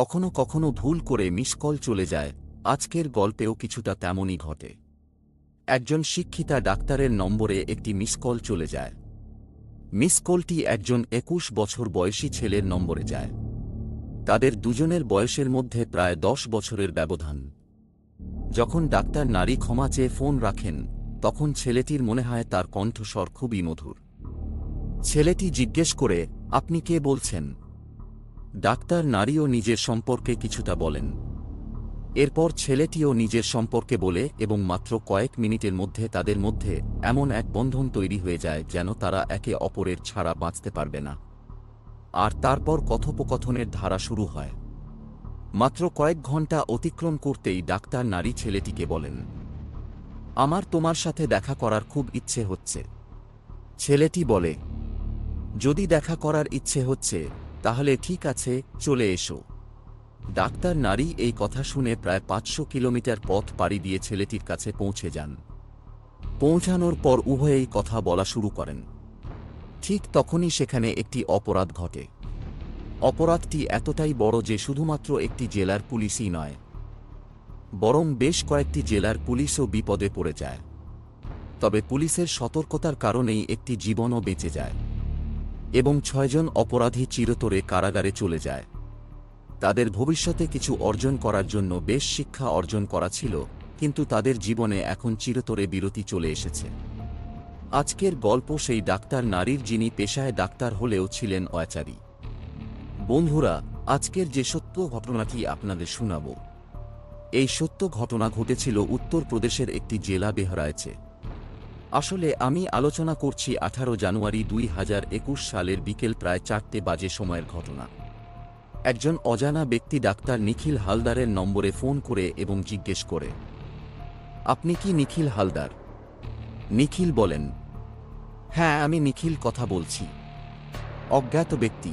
কখনো কখনো ভুল করে মিসকল চলে যায়। আজকের গল্পেও কিছুটা তেমনই ঘটে। একজন শিক্ষিতা ডাক্তারের নম্বরে একটি মিসকল চলে যায়। মিসকলটি একজন একুশ বছর বয়সী ছেলের নম্বরে যায়। তাদের দুজনের বয়সের মধ্যে প্রায় দশ বছরের ব্যবধান। যখন ডাক্তার নারী ক্ষমা চেয়ে ফোন রাখেন, তখন ছেলেটির মনে হয় তার কণ্ঠস্বর খুবই মধুর। ছেলেটি জিজ্ঞেস করে, আপনি কে? বলছেন। ডাক্তার নারীও নিজের সম্পর্কে কিছুটা বলেন। এরপর ছেলেটিও নিজের সম্পর্কে বলে এবং মাত্র কয়েক মিনিটের মধ্যে তাদের মধ্যে এমন এক বন্ধন তৈরি হয়ে যায় যেন তারা একে অপরের ছাড়া বাঁচতে পারবে না। আর তারপর কথোপকথনের ধারা শুরু হয়। মাত্র কয়েক ঘণ্টা অতিক্রম করতেই ডাক্তার নারী ছেলেটিকে বলেন, আমার তোমার সাথে দেখা করার খুব ইচ্ছে হচ্ছে। ছেলেটি বলে, যদি দেখা করার ইচ্ছে হচ্ছে তাহলে ঠিক আছে, চলে এসো। ডাক্তার নারী এই কথা শুনে প্রায় পাঁচশো কিলোমিটার পথ পাড়ি দিয়ে ছেলেটির কাছে পৌঁছে যান। পৌঁছানোর পর উভয়েই কথা বলা শুরু করেন। ঠিক তখনই সেখানে একটি অপরাধ ঘটে। অপরাধটি এতটাই বড় যে শুধুমাত্র একটি জেলার পুলিশই নয়, বরং বেশ কয়েকটি জেলার পুলিশও বিপদে পড়ে যায়। তবে পুলিশের সতর্কতার কারণেই একটি জীবনও বেঁচে যায়। এবং ছয়জন অপরাধী চিরতরে কারাগারে চলে যায়। তাদের ভবিষ্যতে কিছু অর্জন করার জন্য বেশ শিক্ষা অর্জন করা ছিল, কিন্তু তাদের জীবনে এখন চিরতরে বিরতি চলে এসেছে। আজকের গল্প সেই ডাক্তার নারীর যিনি পেশায় ডাক্তার হলেও ছিলেন অয়াচারী। বন্ধুরা, আজকের যে সত্য ঘটনাটি আপনাদের শোনাব। এই সত্য ঘটনা ঘটেছিল উত্তরপ্রদেশের একটি জেলা বেহরায়েছে আসলে আমি আলোচনা করছি আঠারো জানুয়ারি দুই হাজার একুশ সালের বিকেল প্রায় চারটে বাজে সময়ের ঘটনা। একজন অজানা ব্যক্তি ডাক্তার নিখিল হালদারের নম্বরে ফোন করে এবং জিজ্ঞেস করে, আপনি কি নিখিল হালদার? নিখিল বলেন হ্যাঁ আমি নিখিল কথা বলছি। অজ্ঞাত ব্যক্তি।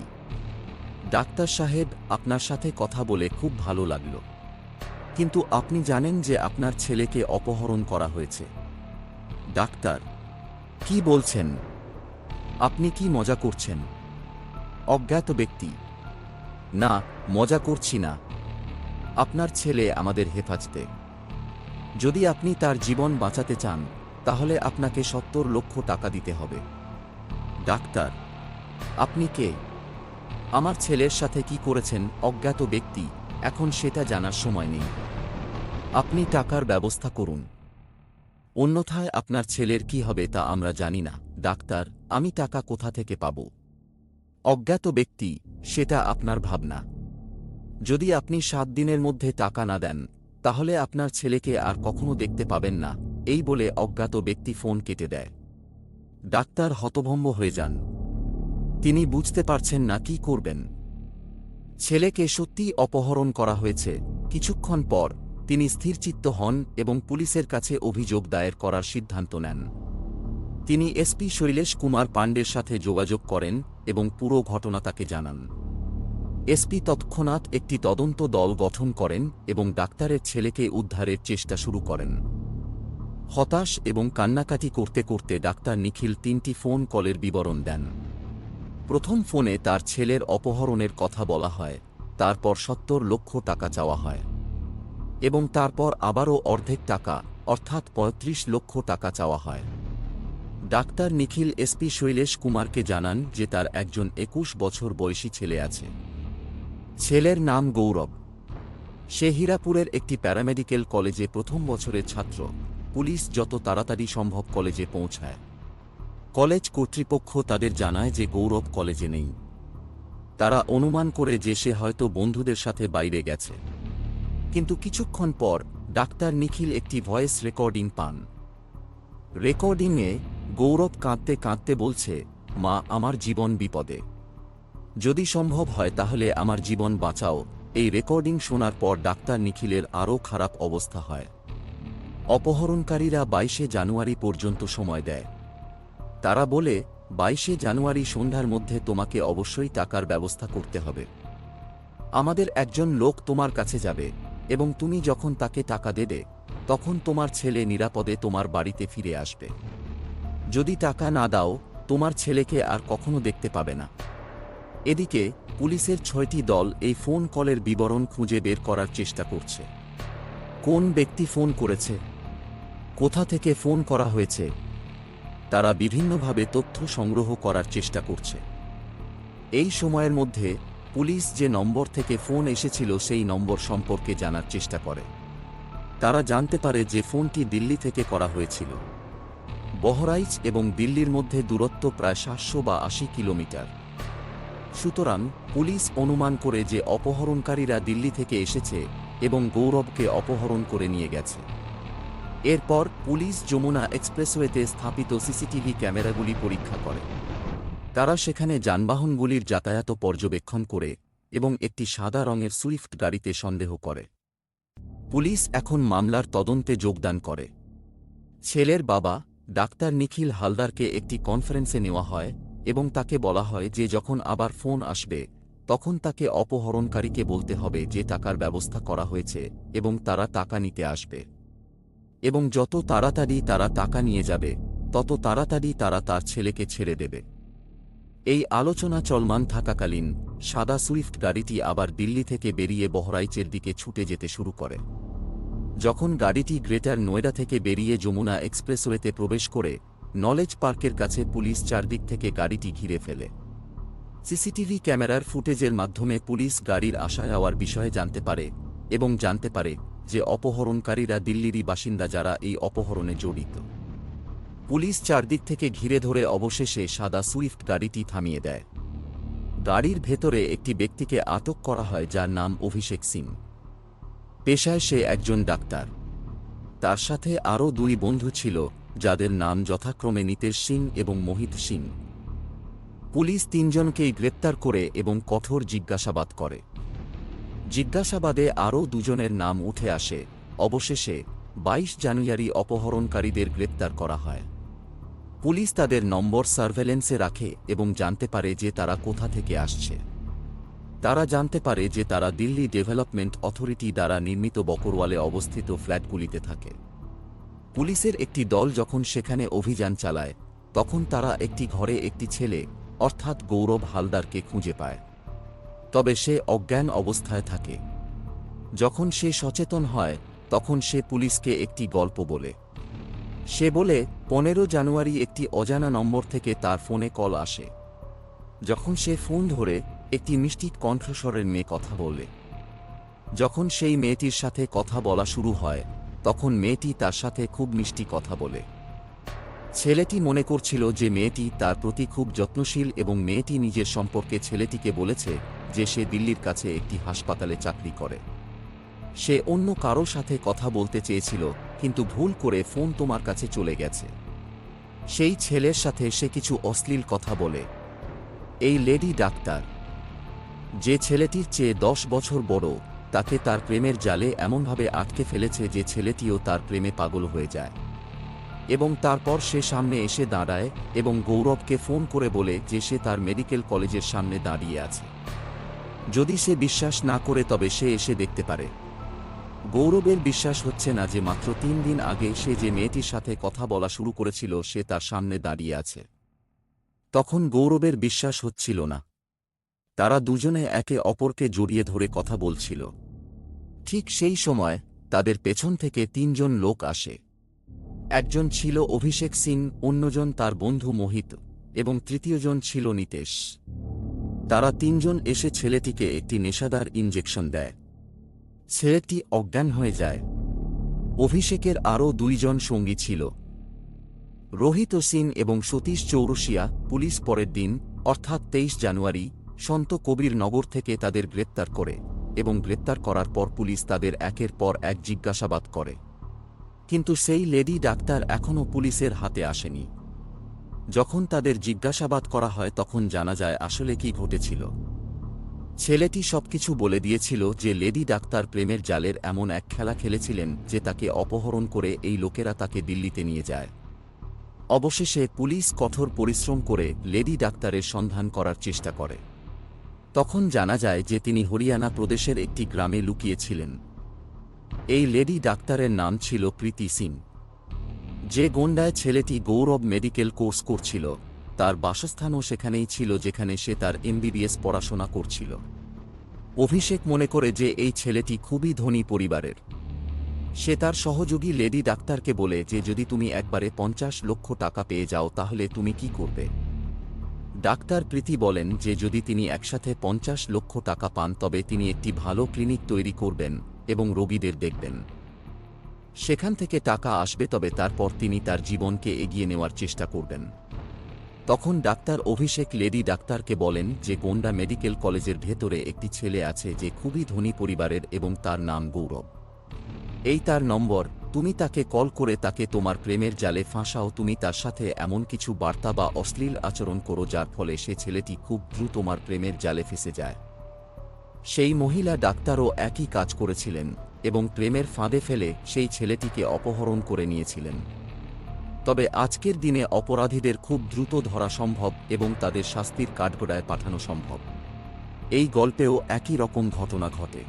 ডাক্তার সাহেব আপনার সাথে কথা বলে খুব ভালো লাগল। কিন্তু আপনি জানেন যে আপনার ছেলেকে অপহরণ করা হয়েছে। ডাক্তার, কি বলছেন? আপনি কি মজা করছেন? অজ্ঞাত ব্যক্তি। না, মজা করছি না। আপনার ছেলে আমাদের হেফাজতে। যদি আপনি তার জীবন বাঁচাতে চান, তাহলে আপনাকে সত্তর লক্ষ টাকা দিতে হবে। ডাক্তার, আপনি কে? আমার ছেলের সাথে কি করেছেন, অজ্ঞাত ব্যক্তি? এখন সেটা জানার সময় নেই। আপনি টাকার ব্যবস্থা করুন। অন্যথায় আপনার ছেলের কি হবে তা আমরা জানি না। ডাক্তার, আমি টাকা কোথা থেকে পাব? অজ্ঞাত ব্যক্তি, সেটা আপনার ভাবনা। যদি আপনি সাত দিনের মধ্যে টাকা না দেন, তাহলে আপনার ছেলেকে আর কখনো দেখতে পাবেন না, এই বলে অজ্ঞাত ব্যক্তি ফোন কেটে দেয়। ডাক্তার হতভম্ব হয়ে যান। তিনি বুঝতে পারছেন না কি করবেন। ছেলেকে সত্যিই অপহরণ করা হয়েছে। কিছুক্ষণ পর তিনি স্থিরচিত্ত হন এবং পুলিশের কাছে অভিযোগ দায়ের করার সিদ্ধান্ত নেন। তিনি এসপি শৈলেশ কুমার পাণ্ডের সাথে যোগাযোগ করেন এবং পুরো ঘটনা তাকে জানান। এসপি তৎক্ষণাৎ একটি তদন্ত দল গঠন করেন এবং ডাক্তারের ছেলেকে উদ্ধারের চেষ্টা শুরু করেন। হতাশ এবং কান্নাকাটি করতে করতে ডাক্তার নিখিল তিনটি ফোন কলের বিবরণ দেন। প্রথম ফোনে তার ছেলের অপহরণের কথা বলা হয়, তারপর সত্তর লক্ষ টাকা চাওয়া হয়। এবং তারপর আবারও অর্ধেক টাকা, অর্থাৎ পঁয়ত্রিশ লক্ষ টাকা চাওয়া হয়। ডাক্তার নিখিল এসপি শৈলেশ কুমারকে জানান যে তার একজন একুশ বছর বয়সী ছেলে আছে। ছেলের নাম গৌরব। সে হীরাপুরের একটি প্যারামেডিক্যাল কলেজে প্রথম বছরের ছাত্র। পুলিশ যত তাড়াতাড়ি সম্ভব কলেজে পৌঁছায়। কলেজ কর্তৃপক্ষ তাদের জানায় যে গৌরব কলেজে নেই। তারা অনুমান করে যে সে হয়তো বন্ধুদের সাথে বাইরে গেছে। কিন্তু কিছুক্ষণ পর ডাক্তার নিখিল একটি ভয়েস রেকর্ডিং পান। রেকর্ডিংয়ে গৌরব কাঁদতে কাঁদতে বলছে, মা, আমার জীবন বিপদে। যদি সম্ভব হয় তাহলে আমার জীবন বাঁচাও। এই রেকর্ডিং শোনার পর ডাক্তার নিখিলের আরও খারাপ অবস্থা হয়। অপহরণকারীরা বাইশে জানুয়ারি পর্যন্ত সময় দেয়। তারা বলে, বাইশে জানুয়ারি সন্ধ্যার মধ্যে তোমাকে অবশ্যই টাকার ব্যবস্থা করতে হবে। আমাদের একজন লোক তোমার কাছে যাবে। এবং তুমি যখন তাকে টাকা দেবে, তখন তোমার ছেলে নিরাপদে তোমার বাড়িতে ফিরে আসবে। যদি টাকা না দাও, তোমার ছেলেকে আর কখনো দেখতে পাবে না। এদিকে, পুলিশের ছয়টি দল এই ফোন কলের বিবরণ খুঁজে বের করার চেষ্টা করছে। কোন ব্যক্তি ফোন করেছে? কোথা থেকে ফোন করা হয়েছে? তারা বিভিন্নভাবে তথ্য সংগ্রহ করার চেষ্টা করছে। এই সময়ের মধ্যে পুলিশ যে নম্বর থেকে ফোন এসেছিল সেই নম্বর সম্পর্কে জানার চেষ্টা করে। তারা জানতে পারে যে ফোনটি দিল্লি থেকে করা হয়েছিল। বহরাইচ এবং দিল্লির মধ্যে দূরত্ব প্রায় সাতশো বা আশি কিলোমিটার। সুতরাং পুলিশ অনুমান করে যে অপহরণকারীরা দিল্লি থেকে এসেছে এবং গৌরবকে অপহরণ করে নিয়ে গেছে। এরপর পুলিশ যমুনা এক্সপ্রেসওয়েতে স্থাপিত সিসিটিভি ক্যামেরাগুলি পরীক্ষা করে। তারা সেখানে যানবাহনগুলির যাতায়াত পর্যবেক্ষণ করে এবং একটি সাদা রঙের সুইফট গাড়িতে সন্দেহ করে। পুলিশ এখন মামলার তদন্তে যোগদান করে। ছেলের বাবা, ডাক্তার নিখিল হালদারকে একটি কনফারেন্সে নেওয়া হয় এবং তাকে বলা হয় যে যখন আবার ফোন আসবে, তখন তাকে অপহরণকারীকে বলতে হবে যে টাকার ব্যবস্থা করা হয়েছে এবং তারা টাকা নিতে আসবে। এবং যত তাড়াতাড়ি তারা টাকা নিয়ে যাবে, তত তাড়াতাড়ি তারা তার ছেলেকে ছেড়ে দেবে। এই আলোচনা চলমান থাকাকালীন, সাদা সুইফট গাড়িটি আবার দিল্লি থেকে বেরিয়ে বহরাইচের দিকে ছুটে যেতে শুরু করে। যখন গাড়িটি গ্রেটার নয়ডা থেকে বেরিয়ে যমুনা এক্সপ্রেসওয়েতে প্রবেশ করে, নলেজ পার্কের কাছে পুলিশ চারদিক থেকে গাড়িটি ঘিরে ফেলে। সিসিটিভি ক্যামেরার ফুটেজের মাধ্যমে পুলিশ গাড়ির আসা যাওয়ার বিষয়ে জানতে পারে এবং জানতে পারে যে অপহরণকারীরা দিল্লিরই বাসিন্দা যারা এই অপহরণে জড়িত। পুলিশ চারদিক থেকে ঘিরে ধরে অবশেষে সাদা সুইফট গাড়িটি থামিয়ে দেয়। গাড়ির ভেতরে একটি ব্যক্তিকে আটক করা হয়, যার নাম অভিষেক সিং। পেশায় সে একজন ডাক্তার। তার সাথে আরও দুই বন্ধু ছিল, যাদের নাম যথাক্রমে নিতেশ সিং এবং মোহিত সিং। পুলিশ তিনজনকেই গ্রেপ্তার করে এবং কঠোর জিজ্ঞাসাবাদ করে। জিজ্ঞাসাবাদে আরও দুজনের নাম উঠে আসে। অবশেষে বাইশ জানুয়ারি অপহরণকারীদের গ্রেপ্তার করা হয়। পুলিশ তাদের নম্বর সার্ভেলেন্সে রাখে এবং জানতে পারে যে তারা কোথা থেকে আসছে। তারা জানতে পারে যে তারা দিল্লি ডেভেলপমেন্ট অথরিটি দ্বারা নির্মিত বকরওয়ালে অবস্থিত ফ্ল্যাটগুলিতে থাকে। পুলিশের একটি দল যখন সেখানে অভিযান চালায়, তখন তারা একটি ঘরে একটি ছেলে, অর্থাৎ গৌরব হালদারকে খুঁজে পায়। তবে সে অজ্ঞান অবস্থায় থাকে। যখন সে সচেতন হয়, তখন সে পুলিশকে একটি গল্প বলে। সে বলে, পনেরো জানুয়ারি একটি অজানা নম্বর থেকে তার ফোনে কল আসে। যখন সে ফোন ধরে, একটি মিষ্টি কণ্ঠস্বরের মেয়ে কথা বলে। যখন সেই মেয়েটির সাথে কথা বলা শুরু হয়, তখন মেয়েটি তার সাথে খুব মিষ্টি কথা বলে। ছেলেটি মনে করছিল যে মেয়েটি তার প্রতি খুব যত্নশীল এবং মেয়েটি নিজের সম্পর্কে ছেলেটিকে বলেছে যে সে দিল্লির কাছে একটি হাসপাতালে চাকরি করে। সে অন্য কারও সাথে কথা বলতে চেয়েছিল, কিন্তু ভুল করে ফোন তোমার কাছে চলে গেছে। সেই ছেলের সাথে সে কিছু অশ্লীল কথা বলে। এই লেডি ডাক্তার। যে ছেলেটির চেয়ে দশ বছর বড়, তাকে তার প্রেমের জালে এমনভাবে আটকে ফেলেছে যে ছেলেটিও তার প্রেমে পাগল হয়ে যায়। এবং তারপর সে সামনে এসে দাঁড়ায় এবং গৌরবকে ফোন করে বলে যে সে তার মেডিকেল কলেজের সামনে দাঁড়িয়ে আছে। যদি সে বিশ্বাস না করে তবে সে এসে দেখতে পারে। গৌরবের বিশ্বাস হচ্ছে না যে মাত্র তিন দিন আগে সে যে মেয়েটির সাথে কথা বলা শুরু করেছিল সে তার সামনে দাঁড়িয়ে আছে। তখন গৌরবের বিশ্বাস হচ্ছিল না। তারা দুজনে একে অপরকে জড়িয়ে ধরে কথা বলছিল। ঠিক সেই সময় তাদের পেছন থেকে তিনজন লোক আসে। একজন ছিল অভিষেক সিং, অন্যজন তার বন্ধু মোহিত এবং তৃতীয়জন ছিল নিতেশ। তারা তিনজন এসে ছেলেটিকে একটি নেশাদার ইঞ্জেকশন দেয়। ছেলেটি অজ্ঞান হয়ে যায়। অভিষেকের আরও দুইজন সঙ্গী ছিল। রোহিত সিং এবং সতীশ চৌরসিয়া পুলিশ পরের দিন, অর্থাৎ তেইশ জানুয়ারি, সন্ত কবির নগর থেকে তাদের গ্রেপ্তার করে এবং গ্রেপ্তার করার পর পুলিশ তাদের একের পর এক জিজ্ঞাসাবাদ করে। কিন্তু সেই লেডি ডাক্তার এখনও পুলিশের হাতে আসেনি। যখন তাদের জিজ্ঞাসাবাদ করা হয় তখন জানা যায় আসলে কি ঘটেছিল। ছেলেটি সবকিছু বলে দিয়েছিল যে লেডি ডাক্তার প্রেমের জালের এমন এক খেলা খেলেছিলেন যে তাকে অপহরণ করে এই লোকেরা তাকে দিল্লিতে নিয়ে যায়। অবশেষে পুলিশ কঠোর পরিশ্রম করে লেডি ডাক্তারের সন্ধান করার চেষ্টা করে। তখন জানা যায় যে তিনি হরিয়ানা প্রদেশের একটি গ্রামে লুকিয়েছিলেন। এই লেডি ডাক্তারের নাম ছিল প্রীতি সিং। যে গোন্ডায় ছেলেটি গৌরব মেডিকেল কোর্স করছিল। তার বাসস্থানও সেখানেই ছিল যেখানে সে তার এমবিবিএস পড়াশোনা করছিল। অভিষেক মনে করে যে এই ছেলেটি খুবই ধনী পরিবারের। সে তার সহযোগী লেডি ডাক্তারকে বলে যে, যদি তুমি একবারে পঞ্চাশ লক্ষ টাকা পেয়ে যাও, তাহলে তুমি কি করবে? ডাক্তার প্রীতি বলেন যে, যদি তিনি একসাথে পঞ্চাশ লক্ষ টাকা পান, তবে তিনি একটি ভালো ক্লিনিক তৈরি করবেন এবং রোগীদের দেখবেন। সেখান থেকে টাকা আসবে, তবে তারপর তিনি তার জীবনকে এগিয়ে নেওয়ার চেষ্টা করবেন। তখন ডাক্তার অভিষেক লেডি ডাক্তারকে বলেন যে গোন্ডা মেডিকেল কলেজের ভেতরে একটি ছেলে আছে যে খুবই ধনী পরিবারের এবং তার নাম গৌরব। এই তার নম্বর, তুমি তাকে কল করে তাকে তোমার প্রেমের জালে ফাঁসাও, তুমি তার সাথে এমন কিছু বার্তা বা অশ্লীল আচরণ করো যার ফলে সে ছেলেটি খুব দ্রুত তোমার প্রেমের জালে ফেসে যায়। সেই মহিলা ডাক্তারও একই কাজ করেছিলেন এবং প্রেমের ফাঁদে ফেলে সেই ছেলেটিকে অপহরণ করে নিয়েছিলেন। তবে আজকের দিনে অপরাধীদের খুব দ্রুত ধরা সম্ভব এবং তাদের শাস্তির কাঠগোড়ায় পাঠানো সম্ভব। এই গল্পেও একই রকম ঘটনা ঘটে।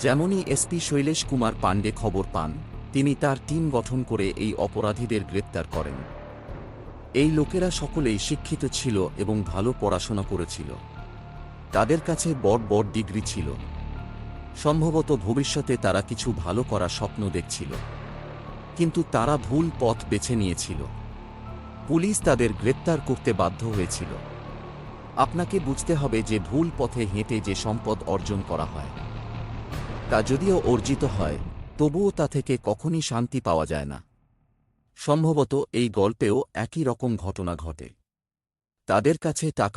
যেমনই এসপি শৈলেশ কুমার পাণ্ডে খবর পান, তিনি তার টিম গঠন করে এই অপরাধীদের গ্রেপ্তার করেন। এই লোকেরা সকলেই শিক্ষিত ছিল এবং ভালো পড়াশোনা করেছিল। তাদের কাছে বড় বড় ডিগ্রি ছিল। সম্ভবত ভবিষ্যতে তারা কিছু ভালো করার স্বপ্ন দেখছিল। কিন্তু তারা ভুল পথ বেছে নিয়েছিল। পুলিশ তাদের গ্রেপ্তার করতে বাধ্য হয়েছিল। আপনাকে বুঝতে হবে যে ভুল পথে হেঁটে যে সম্পদ অর্জন করা হয়, তা যদিও অর্জিত হয়, তবুও তা থেকে কখনই শান্তি পাওয়া যায় না। সম্ভবত এই গল্পেও একই রকম ঘটনা ঘটে। তাদের কাছে টাকা